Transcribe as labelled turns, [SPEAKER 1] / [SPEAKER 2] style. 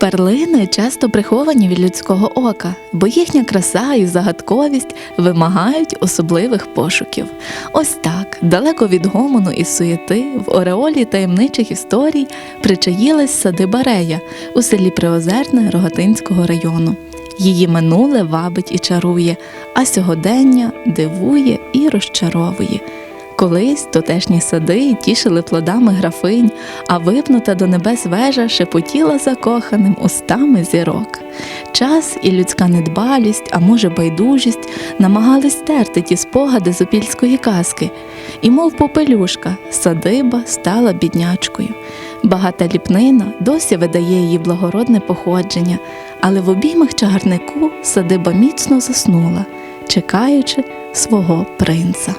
[SPEAKER 1] Перлини часто приховані від людського ока, бо їхня краса і загадковість вимагають особливих пошуків. Ось так, далеко від гомону і суєти, в ореолі таємничих історій причаїлась садиба Рея у селі Приозерне Рогатинського району. Її минуле вабить і чарує, а сьогодення дивує і розчаровує. Колись тутешні сади тішили плодами графинь, а випнута до небес вежа шепотіла закоханим устами зірок. Час і людська недбалість, а може байдужість, намагались стерти ті спогади з опільської казки, і, мов попелюшка, садиба стала біднячкою. Багата ліпнина досі видає її благородне походження, але в обіймах чагарнику садиба міцно заснула, чекаючи свого принца.